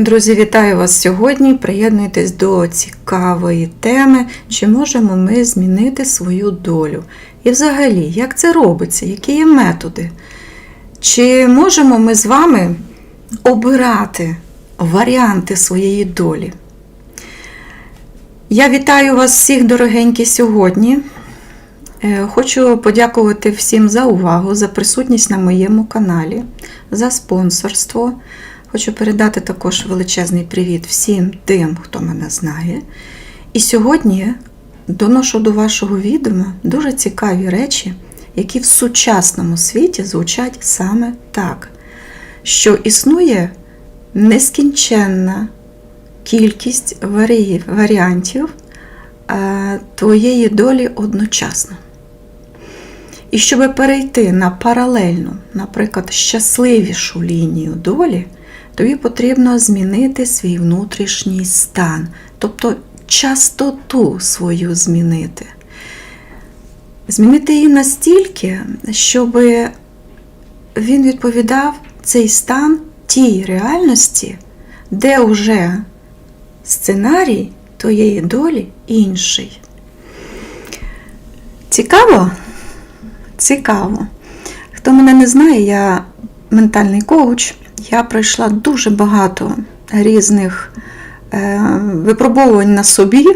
Друзі, вітаю вас сьогодні. Приєднуйтесь до цікавої теми, чи можемо ми змінити свою долю. І взагалі, як це робиться, які є методи? Чи можемо ми з вами обирати варіанти своєї долі? Я вітаю вас всіх, дорогенькі, сьогодні. Е, Хочу подякувати всім за увагу, за присутність на моєму каналі, за спонсорство. Хочу передати також величезний привіт всім тим, хто мене знає. І сьогодні доношу до вашого відома дуже цікаві речі, які в сучасному світі звучать саме так, що існує нескінченна кількість варі- варіантів е, твоєї долі одночасно. І щоб перейти на паралельну, наприклад, щасливішу лінію долі, тобі потрібно змінити свій внутрішній стан, тобто частоту свою змінити. Змінити її настільки, щоб він відповідав цей стан тій реальності, де вже сценарій твоєї долі інший. Цікаво? Цікаво. Хто мене не знає, я ментальний коуч. Я пройшла дуже багато різних е, випробовувань на собі.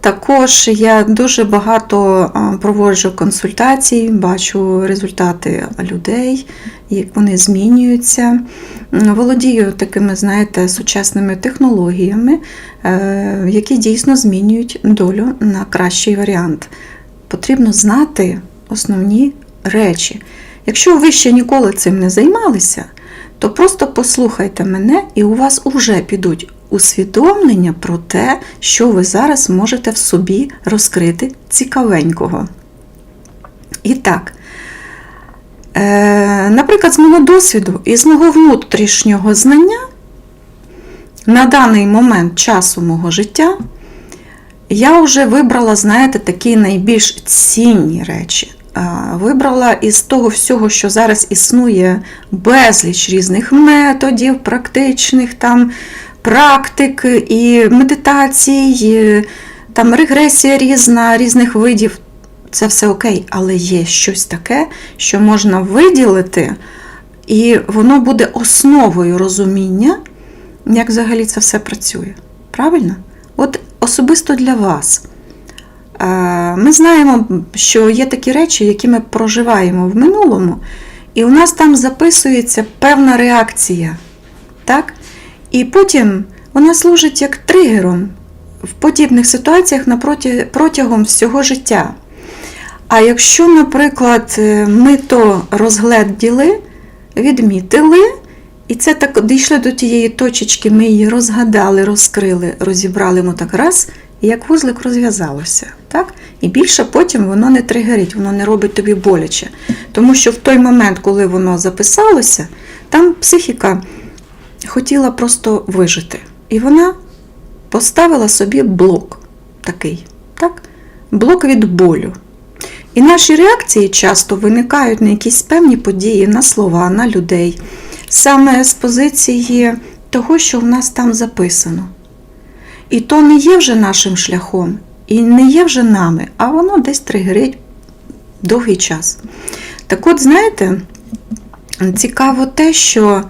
Також я дуже багато е, проводжу консультацій, бачу результати людей, як вони змінюються. Володію такими, знаєте, сучасними технологіями, е, які дійсно змінюють долю на кращий варіант. Потрібно знати основні речі. Якщо ви ще ніколи цим не займалися, то просто послухайте мене, і у вас уже підуть усвідомлення про те, що ви зараз можете в собі розкрити цікавенького. І так, е, наприклад, з мого досвіду і з мого внутрішнього знання на даний момент часу мого життя я вже вибрала, знаєте, такі найбільш цінні речі. А, Вибрала із того всього, що зараз існує безліч різних методів, практичних там практик і медитацій, там регресія різна, різних видів. Це все окей, але є щось таке, що можна виділити, і воно буде основою розуміння, як взагалі це все працює. Правильно? От особисто для вас. Е, Ми знаємо, що є такі речі, які ми проживаємо в минулому, і у нас там записується певна реакція. Так? І потім вона служить як тригером в подібних ситуаціях протягом всього життя. А якщо, наприклад, е, ми то розгледіли, відмітили, і це так дійшли до тієї точечки, ми її розгадали, розкрили, розібрали ну так раз, і як вузлик розв'язалося. Так? І більше потім воно не тригерить, воно не робить тобі боляче. Тому що в той момент, коли воно записалося, там психіка хотіла просто вижити. І вона поставила собі блок такий, так? блок від болю. І наші реакції часто виникають на якісь певні події, на слова, на людей, саме з позиції того, що в нас там записано. І то не є вже нашим шляхом, і не є вже нами, а воно десь тригерить довгий час. Так от, знаєте, цікаво те, що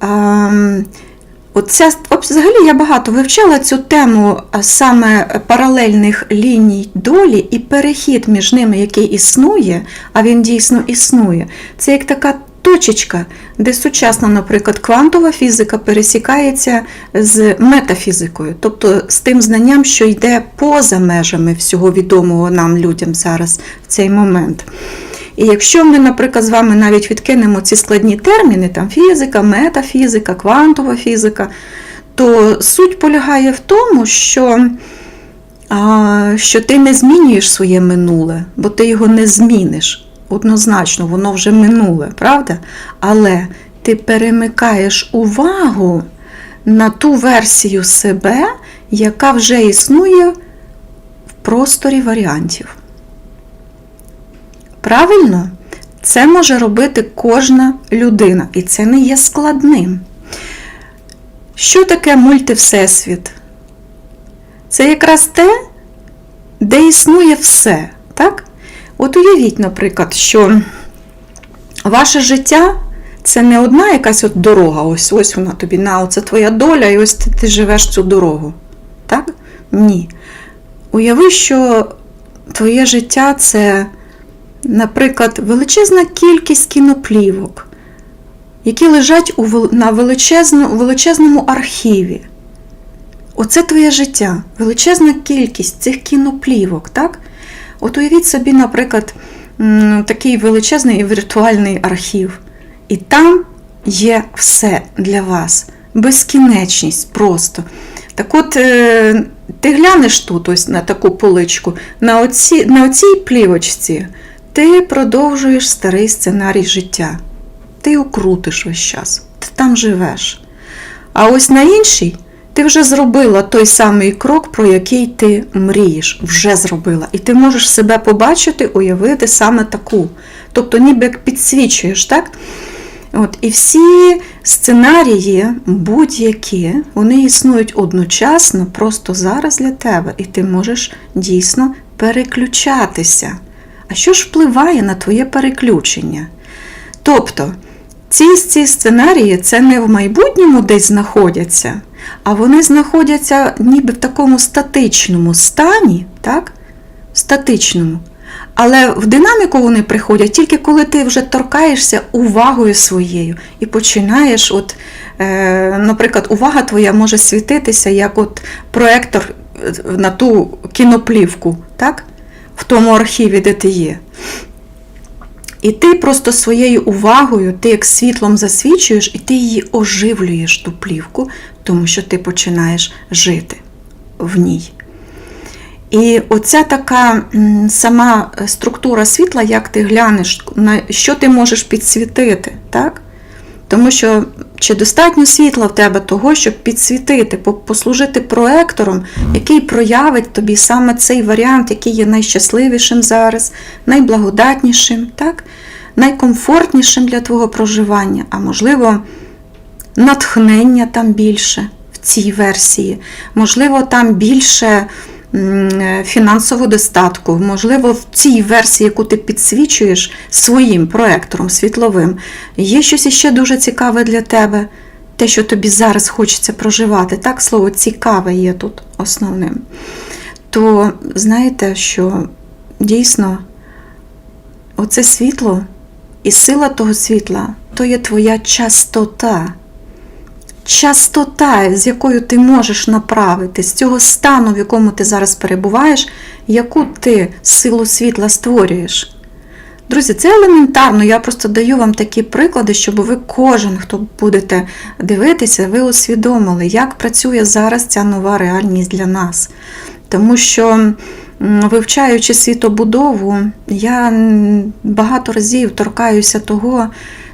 ем, Оця, взагалі я багато вивчала цю тему саме паралельних ліній долі і перехід між ними, який існує, а він дійсно існує. Це як така точечка, де сучасна, наприклад, квантова фізика пересікається з метафізикою, тобто з тим знанням, що йде поза межами всього відомого нам людям зараз в цей момент. І якщо ми, наприклад, з вами навіть відкинемо ці складні терміни, там фізика, метафізика, квантова фізика, то суть полягає в тому, що, що ти не змінюєш своє минуле, бо ти його не зміниш. Однозначно, воно вже минуле, правда? Але ти перемикаєш увагу на ту версію себе, яка вже існує в просторі варіантів. Правильно? Це може робити кожна людина, і це не є складним. Що таке мультивсесвіт? Це якраз те, де існує все. Так? От уявіть, наприклад, що ваше життя це не одна якась от дорога, ось ось вона тобі на, оце твоя доля, і ось ти, ти живеш цю дорогу. Так? Ні. Уяви, що твоє життя це, наприклад, величезна кількість кіноплівок, які лежать у, на величезно, величезному архіві. Оце твоє життя, величезна кількість цих кіноплівок, так? От уявіть собі, наприклад, такий величезний віртуальний архів. І там є все для вас. Безкінечність просто. Так от, е, ти глянеш тут ось на таку поличку, на, оці, на оцій плівочці ти продовжуєш старий сценарій життя. Ти окрутиш весь час, ти там живеш. А ось на іншій ти вже зробила той самий крок, про який ти мрієш, вже зробила. І ти можеш себе побачити, уявити саме таку. Тобто, ніби як підсвічуєш, так? От, і всі сценарії, будь-які, вони існують одночасно, просто зараз для тебе, і ти можеш дійсно переключатися. А що ж впливає на твоє переключення? Тобто, ці, ці сценарії це не в майбутньому десь знаходяться, а вони знаходяться ніби в такому статичному стані, так? Статичному. Але в динаміку вони приходять тільки коли ти вже торкаєшся увагою своєю і починаєш, от, е, наприклад, увага твоя може світитися як от проектор е, на ту кіноплівку, так? в тому архіві, де ти є. І ти просто своєю увагою, ти як світлом засвічуєш, і ти її оживлюєш ту плівку, тому що ти починаєш жити в ній. І оця така сама структура світла, як ти глянеш, на що ти можеш підсвітити, так? Тому що чи достатньо світла в тебе того, щоб підсвітити, послужити проектором, який проявить тобі саме цей варіант, який є найщасливішим зараз, найблагодатнішим, так? найкомфортнішим для твого проживання, а можливо, натхнення там більше в цій версії, можливо, там більше фінансового достатку, можливо, в цій версії, яку ти підсвічуєш своїм проектором світловим, є щось іще дуже цікаве для тебе, те, що тобі зараз хочеться проживати. Так, слово цікаве є тут основним. То знаєте, що дійсно оце світло і сила того світла то є твоя частота частота, з якою ти можеш направити, з цього стану, в якому ти зараз перебуваєш, яку ти силу світла створюєш. Друзі, це елементарно. Я просто даю вам такі приклади, щоб ви кожен, хто будете дивитися, ви усвідомили, як працює зараз ця нова реальність для нас. Тому що, вивчаючи світобудову, я багато разів торкаюся того,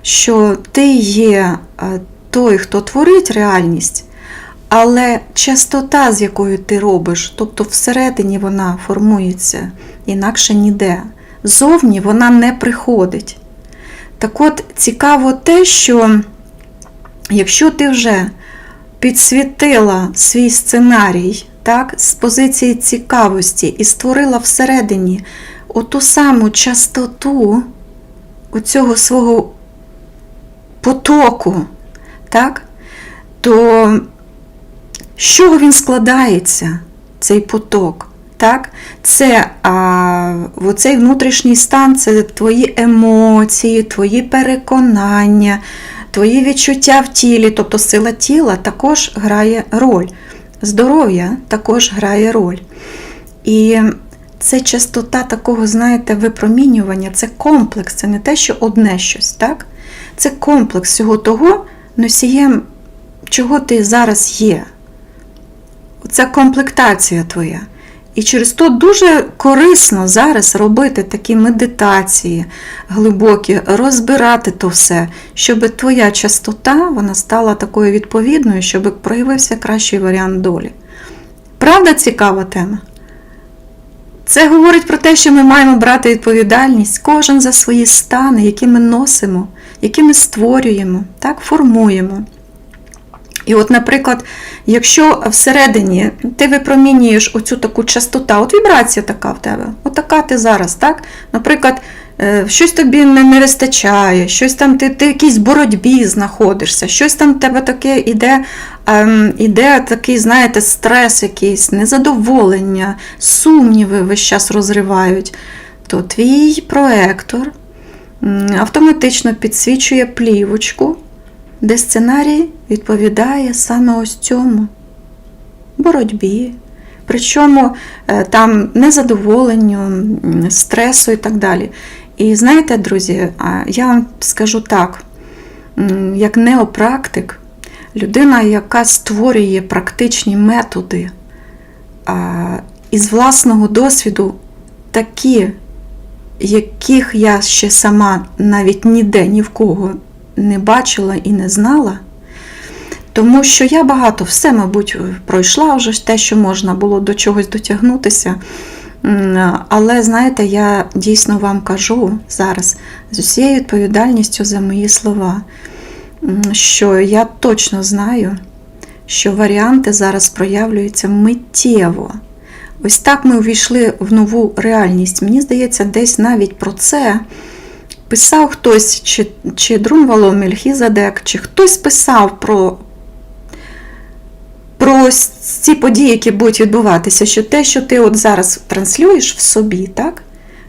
що ти є е, той, хто творить реальність, але частота, з якою ти робиш, тобто всередині вона формується, інакше ніде. Зовні вона не приходить. Так от цікаво те, що якщо ти вже підсвітила свій сценарій так, з позиції цікавості і створила всередині оту саму частоту оцього свого потоку, так, то з чого він складається, цей поток? Так? Це а, оцей внутрішній стан це твої емоції, твої переконання, твої відчуття в тілі, тобто сила тіла також грає роль. Здоров'я також грає роль. І це частота такого, знаєте, випромінювання, це комплекс, це не те, що одне щось, так? Це комплекс всього того, носієм, чого ти зараз є. Це комплектація твоя. І через то дуже корисно зараз робити такі медитації глибокі, розбирати то все, щоб твоя частота вона стала такою відповідною, щоб проявився кращий варіант долі. Правда, цікава тема? Це говорить про те, що ми маємо брати відповідальність кожен за свої стани, які ми носимо, які ми створюємо, так, формуємо. І от, наприклад, якщо всередині ти випромінюєш оцю таку частоту, от вібрація така в тебе, от така ти зараз, так? Наприклад, е, щось тобі не, вистачає, щось там ти, ти в якійсь боротьбі знаходишся, щось там в тебе таке іде, ем, іде такий, знаєте, стрес якийсь, незадоволення, сумніви весь час розривають, то твій проектор автоматично підсвічує плівочку де сценарій відповідає саме ось цьому боротьбі, причому е, там незадоволенню, стресу і так далі. І знаєте, друзі, я вам скажу так, як неопрактик, людина, яка створює практичні методи із власного досвіду, такі, яких я ще сама навіть ніде ні в кого не бачила і не знала, тому що я багато все, мабуть, пройшла вже те, що можна було до чогось дотягнутися. Але знаєте, я дійсно вам кажу зараз з усією відповідальністю за мої слова, що я точно знаю, що варіанти зараз проявлюються миттєво. Ось так ми увійшли в нову реальність. Мені здається, десь навіть про це писав хтось, чи, чи Друнвало Мельхізадек, чи хтось писав про, про ці події, які будуть відбуватися, що те, що ти от зараз транслюєш в собі, так,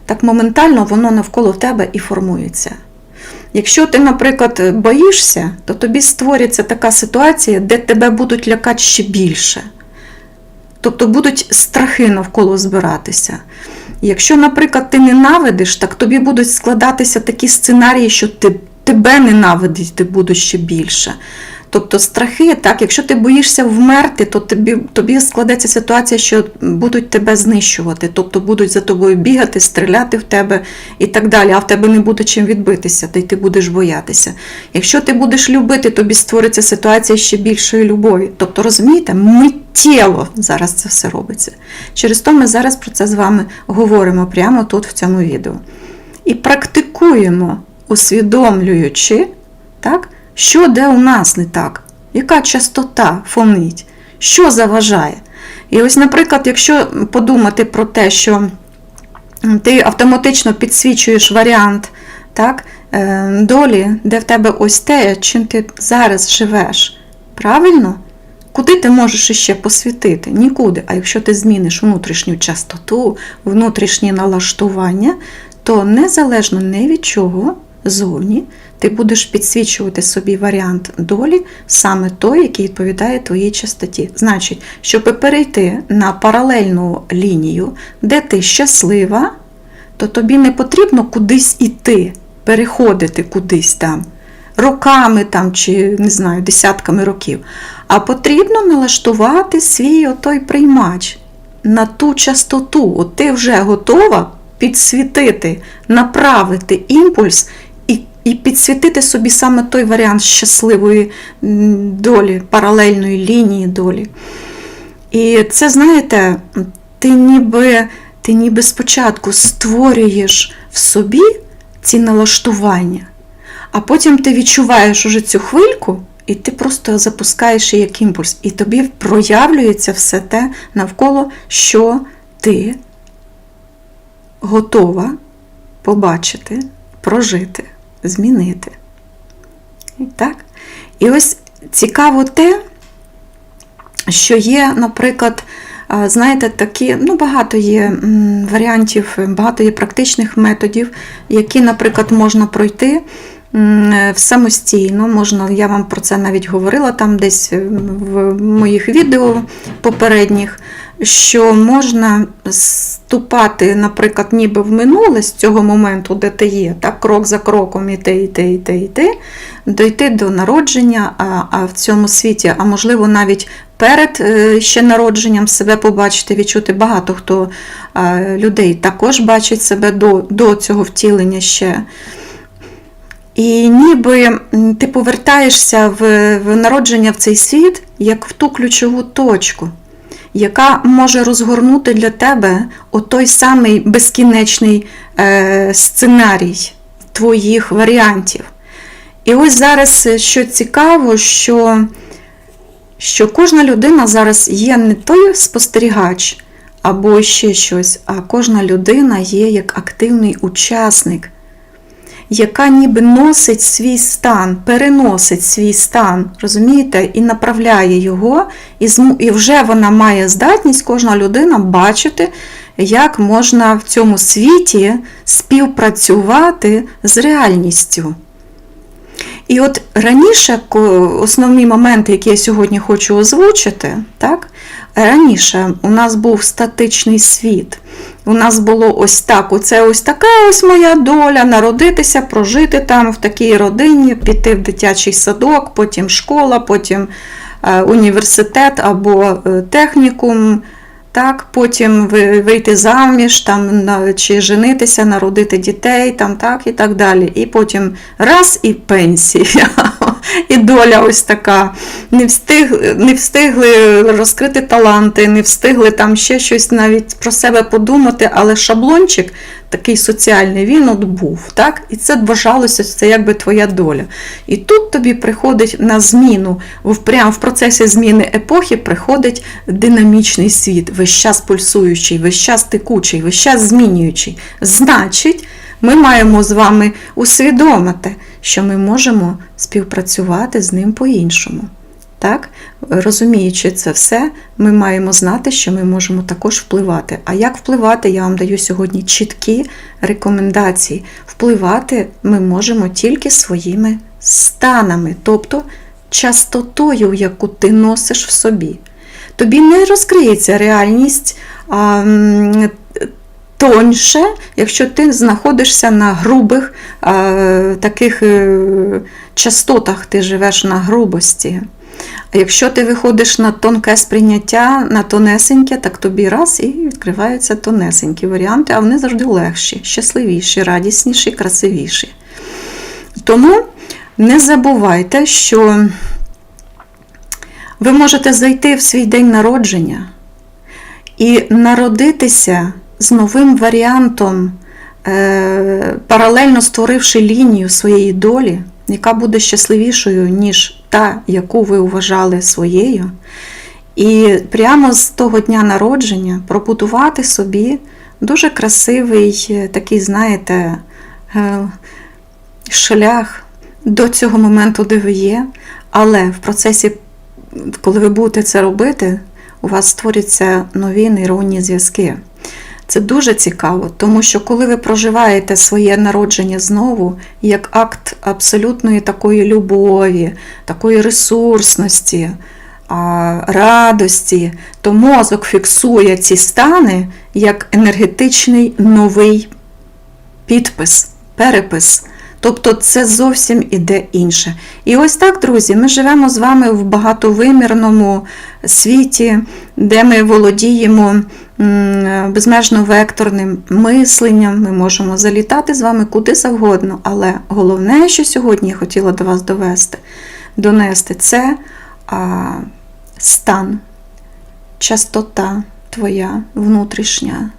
так моментально воно навколо тебе і формується. Якщо ти, наприклад, боїшся, то тобі створюється така ситуація, де тебе будуть лякати ще більше. Тобто будуть страхи навколо збиратися. Якщо, наприклад, ти ненавидиш, так тобі будуть складатися такі сценарії, що ти, тебе ненавидіти будуть ще більше. Тобто страхи, так, якщо ти боїшся вмерти, то тобі, тобі складеться ситуація, що будуть тебе знищувати, тобто будуть за тобою бігати, стріляти в тебе і так далі, а в тебе не буде чим відбитися, та й ти будеш боятися. Якщо ти будеш любити, тобі створиться ситуація ще більшої любові. Тобто, розумієте, миттєво зараз це все робиться. Через то ми зараз про це з вами говоримо прямо тут, в цьому відео. І практикуємо, усвідомлюючи, так, що де у нас не так, яка частота фонить, що заважає. І ось, наприклад, якщо подумати про те, що ти автоматично підсвічуєш варіант так, е, долі, де в тебе ось те, чим ти зараз живеш, правильно? Куди ти можеш іще посвятити? Нікуди. А якщо ти зміниш внутрішню частоту, внутрішнє налаштування, то незалежно ні від чого зовні, ти будеш підсвічувати собі варіант долі, саме той, який відповідає твоїй частоті. Значить, щоб перейти на паралельну лінію, де ти щаслива, то тобі не потрібно кудись іти, переходити кудись там. Роками там, чи не знаю, десятками років. А потрібно налаштувати свій отой приймач на ту частоту. От ти вже готова підсвітити, направити імпульс і підсвітити собі саме той варіант щасливої долі, паралельної лінії долі. І це, знаєте, ти ніби, ти ніби спочатку створюєш в собі ці налаштування, а потім ти відчуваєш уже цю хвильку, і ти просто запускаєш її як імпульс, і тобі проявлюється все те навколо, що ти готова побачити, прожити, змінити. І Так? І ось цікаво те, що є, наприклад, знаєте, такі, ну, багато є варіантів, багато є практичних методів, які, наприклад, можна пройти самостійно. Можна, я вам про це навіть говорила там десь в моїх відео попередніх, що можна ступати, наприклад, ніби в минуле з цього моменту, де ти є, так, крок за кроком іти, іти, іти, іти, дойти до народження, а, а в цьому світі, а можливо, навіть перед е, ще народженням себе побачити, відчути. Багато хто е, людей також бачить себе до, до цього втілення ще. І ніби ти повертаєшся в, в народження в цей світ, як в ту ключову точку, яка може розгорнути для тебе отой самий безкінечний е, сценарій твоїх варіантів. І ось зараз, е, що цікаво, що що кожна людина зараз є не той спостерігач або ще щось, а кожна людина є як активний учасник, яка ніби носить свій стан, переносить свій стан, розумієте, і направляє його, і, і вже вона має здатність, кожна людина бачити, як можна в цьому світі співпрацювати з реальністю. І от раніше, основні моменти, які я сьогодні хочу озвучити, так? раніше у нас був статичний світ. У нас було ось так: оце ось така ось моя доля, народитися, прожити там в такій родині, піти в дитячий садок, потім школа, потім е, університет або е, технікум. Так, потім вийти заміж, там, чи женитися, народити дітей, там, так, і так далі. І потім раз і пенсія. І доля ось така. Не, встиг, не встигли розкрити таланти, не встигли там ще щось навіть про себе подумати, але шаблончик такий соціальний, він от був. Так? І це вважалося, це якби твоя доля. І тут тобі приходить на зміну, прямо в процесі зміни епохи приходить динамічний світ, весь час пульсуючий, весь час текучий, весь час змінюючий. Значить, ми маємо з вами усвідомити, що ми можемо співпрацювати з ним по-іншому. Так? Розуміючи це все, ми маємо знати, що ми можемо також впливати. А як впливати, я вам даю сьогодні чіткі рекомендації. Впливати ми можемо тільки своїми станами, тобто частотою, яку ти носиш в собі. Тобі не розкриється реальність а, тоньше, якщо ти знаходишся на грубих таких е, частотах, ти живеш на грубості. А якщо ти виходиш на тонке сприйняття, на тонесеньке, так тобі раз і відкриваються тонесенькі варіанти, а вони завжди легші, щасливіші, радісніші, красивіші. Тому не забувайте, що ви можете зайти в свій день народження і народитися з новим варіантом, е, паралельно створивши лінію своєї долі, яка буде щасливішою, ніж та, яку ви вважали своєю. І прямо з того дня народження пробудувати собі дуже красивий, е, такий, знаєте, е, шлях до цього моменту, де ви є. Але в процесі, коли ви будете це робити, у вас створяться нові нейронні зв'язки. Це дуже цікаво, тому що коли ви проживаєте своє народження знову як акт абсолютної такої любові, такої ресурсності, радості, то мозок фіксує ці стани як енергетичний новий підпис, перепис. Тобто це зовсім іде інше. І ось так, друзі, ми живемо з вами в багатовимірному світі, де ми володіємо безмежно векторним мисленням, ми можемо залітати з вами куди завгодно. Але головне, що сьогодні я хотіла до вас довести, донести, це а, стан, частота твоя внутрішня.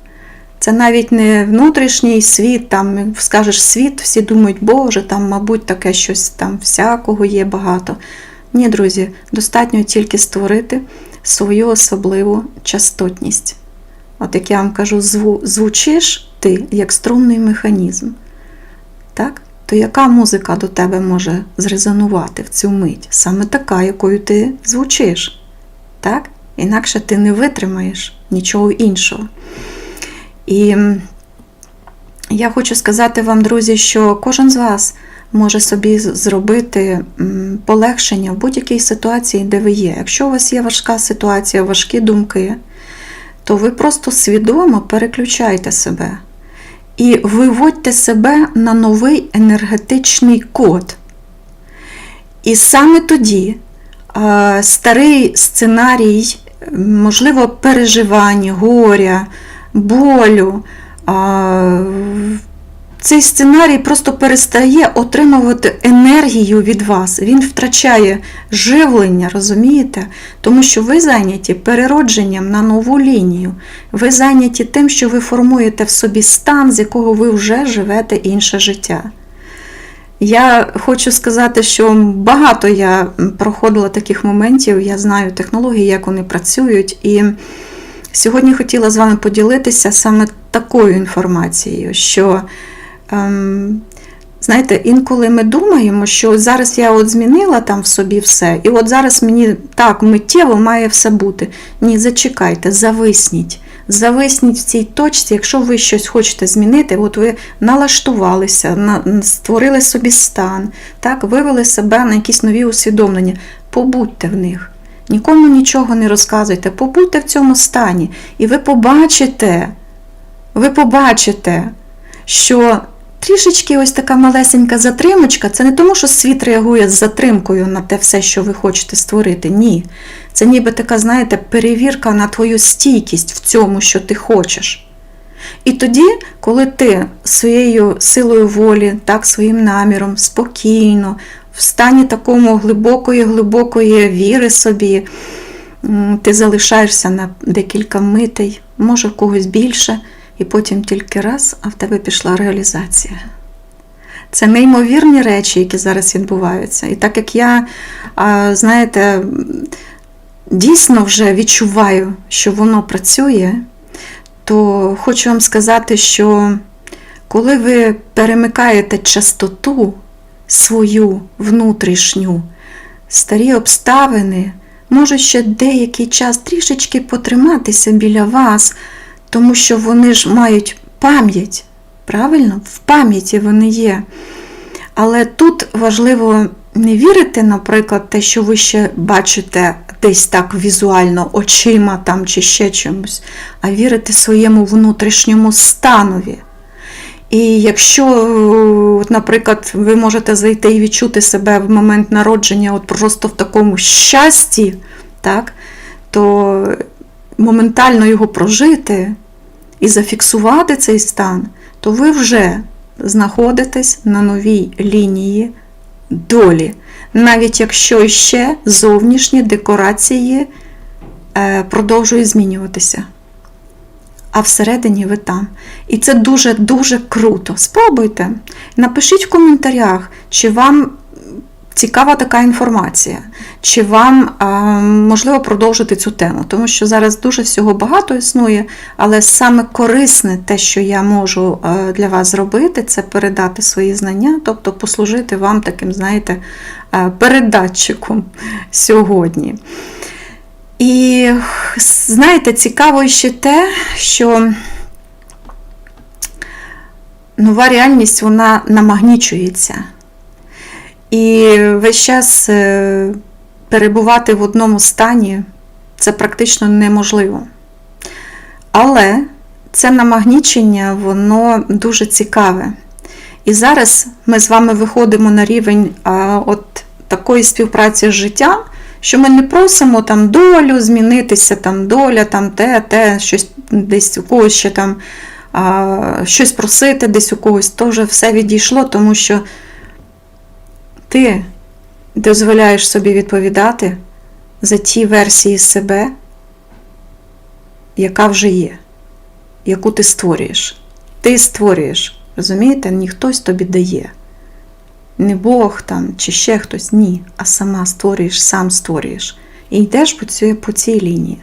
Це навіть не внутрішній світ, там скажеш світ, всі думають, Боже, там, мабуть, таке щось там всякого є багато. Ні, друзі, достатньо тільки створити свою особливу частотність. От як я вам кажу, зву, звучиш ти як струнний механізм. Так? То яка музика до тебе може зрезонувати в цю мить? Саме така, якою ти звучиш. Так? Інакше ти не витримаєш нічого іншого. І я хочу сказати вам, друзі, що кожен з вас може собі зробити полегшення в будь-якій ситуації, де ви є. Якщо у вас є важка ситуація, важкі думки, то ви просто свідомо переключайте себе і виводьте себе на новий енергетичний код. І саме тоді старий сценарій, можливо, переживання, горя, болю. Цей сценарій просто перестає отримувати енергію від вас. Він втрачає живлення, розумієте? Тому що ви зайняті переродженням на нову лінію. Ви зайняті тим, що ви формуєте в собі стан, з якого ви вже живете інше життя. Я хочу сказати, що багато я проходила таких моментів, я знаю технології, як вони працюють. І сьогодні хотіла з вами поділитися саме такою інформацією, що, знаєте, інколи ми думаємо, що зараз я от змінила там в собі все, і от зараз мені так миттєво має все бути. Ні, зачекайте, зависніть. Зависніть в цій точці, якщо ви щось хочете змінити, от ви налаштувалися, на, створили собі стан, так, вивели себе на якісь нові усвідомлення. Побудьте в них. Нікому нічого не розказуйте, побудьте в цьому стані, і ви побачите, ви побачите, що трішечки ось така малесенька затримочка, це не тому, що світ реагує з затримкою на те все, що ви хочете створити. Ні. Це ніби така, знаєте, перевірка на твою стійкість в цьому, що ти хочеш. І тоді, коли ти своєю силою волі, так, своїм наміром, спокійно, в стані такому глибокої-глибокої віри собі, ти залишаєшся на декілька митей, може в когось більше, і потім тільки раз, а в тебе пішла реалізація. Це неймовірні речі, які зараз відбуваються. І так як я, знаєте, дійсно вже відчуваю, що воно працює, то хочу вам сказати, що коли ви перемикаєте частоту свою внутрішню, старі обставини можуть ще деякий час трішечки потриматися біля вас, тому що вони ж мають пам'ять. Правильно? В пам'яті вони є. Але тут важливо не вірити, наприклад, те, що ви ще бачите десь так візуально очима там чи ще чимось, а вірити своєму внутрішньому станові. І якщо, наприклад, ви можете зайти і відчути себе в момент народження от просто в такому щасті, так, то моментально його прожити і зафіксувати цей стан, то ви вже знаходитесь на новій лінії долі. Навіть якщо ще зовнішні декорації е, продовжують змінюватися. А всередині ви там. І це дуже-дуже круто. Спробуйте. Напишіть в коментарях, чи вам цікава така інформація, чи вам можливо продовжити цю тему, тому що зараз дуже всього багато існує, але саме корисне те, що я можу для вас зробити, це передати свої знання, тобто послужити вам таким, знаєте, передатчиком сьогодні. І знаєте, цікаво ще те, що нова реальність вона намагнічується. І весь час е, перебувати в одному стані це практично неможливо. Але це намагнічення, воно дуже цікаве. І зараз ми з вами виходимо на рівень а, от такої співпраці з життям, що ми не просимо там долю змінитися, там доля, там те, те, щось десь у когось ще там а, щось просити, десь у когось, вже все відійшло, тому що ти дозволяєш собі відповідати за ті версії себе, яка вже є, яку ти створюєш. Ти створюєш, розумієте, ні хтось тобі дає. Не Бог там чи ще хтось, ні, а сама створюєш, сам створюєш. І йдеш по цій, по цій лінії.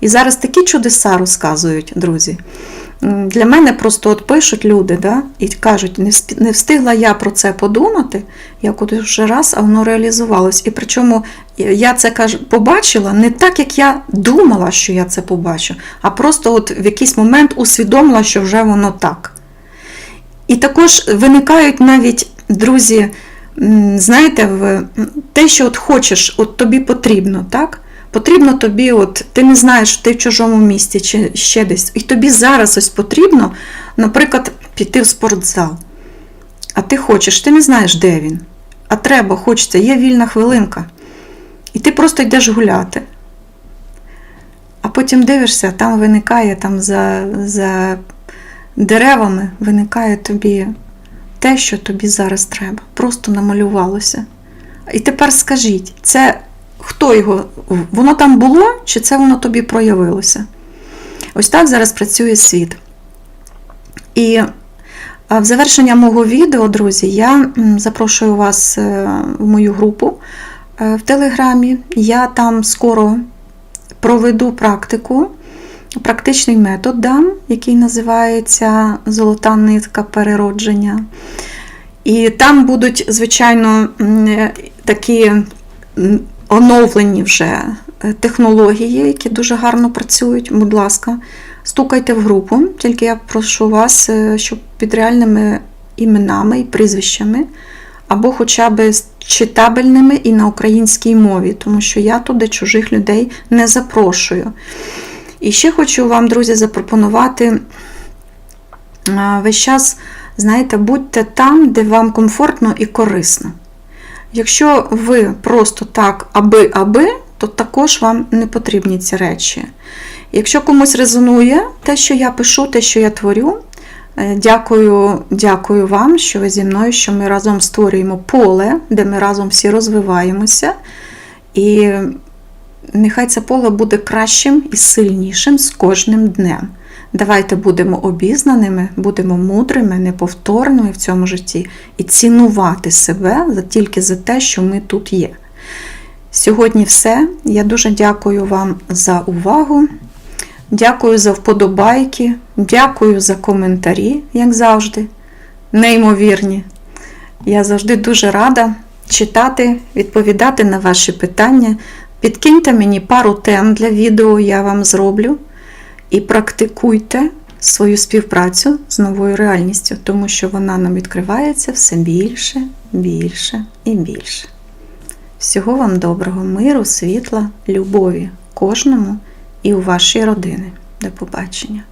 І зараз такі чудеса розказують, друзі. Для мене просто от пишуть люди да, і кажуть, не встигла я про це подумати, як от вже раз, а воно реалізувалось. І причому я це кажу, побачила не так, як я думала, що я це побачу, а просто от в якийсь момент усвідомила, що вже воно так. І також виникають навіть, друзі, знаєте, те, що от хочеш, от тобі потрібно, так? Потрібно тобі, от ти не знаєш, ти в чужому місті чи ще десь. І тобі зараз ось потрібно, наприклад, піти в спортзал. А ти хочеш, ти не знаєш, де він. А треба, хочеться, є вільна хвилинка. І ти просто йдеш гуляти. А потім дивишся, там виникає там за за деревами виникає тобі те, що тобі зараз треба. Просто намалювалося. І тепер скажіть, це хто його, воно там було, чи це воно тобі проявилося? Ось так зараз працює світ. І В завершення мого відео, друзі, я запрошую вас е, в мою групу е, в Телеграмі. Я там скоро проведу практику, практичний метод дам, який називається Золота нитка переродження. І там будуть, звичайно, е, такі оновлені вже е, технології, які дуже гарно працюють. Будь ласка, стукайте в групу, тільки я прошу вас, е, щоб під реальними іменами і прізвищами, або хоча б читабельними і на українській мові, тому що я туди чужих людей не запрошую. І ще хочу вам, друзі, запропонувати весь час, знаєте, будьте там, де вам комфортно і корисно. Якщо ви просто так аби-аби, то також вам не потрібні ці речі. Якщо комусь резонує те, що я пишу, те, що я творю, е, дякую, дякую вам, що ви зі мною, що ми разом створюємо поле, де ми разом всі розвиваємося. І нехай це поле буде кращим і сильнішим з кожним днем. Давайте будемо обізнаними, будемо мудрими, неповторними в цьому житті і цінувати себе тільки за те, що ми тут є. Сьогодні все. Я дуже дякую вам за увагу. Дякую за вподобайки, дякую за коментарі, як завжди. Неймовірні. Я завжди дуже рада читати, відповідати на ваші питання. Підкиньте мені пару тем для відео, я вам зроблю. І практикуйте свою співпрацю з новою реальністю, тому що вона нам відкривається все більше, більше і більше. Всього вам доброго, миру, світла, любові кожному і у вашій родини. До побачення!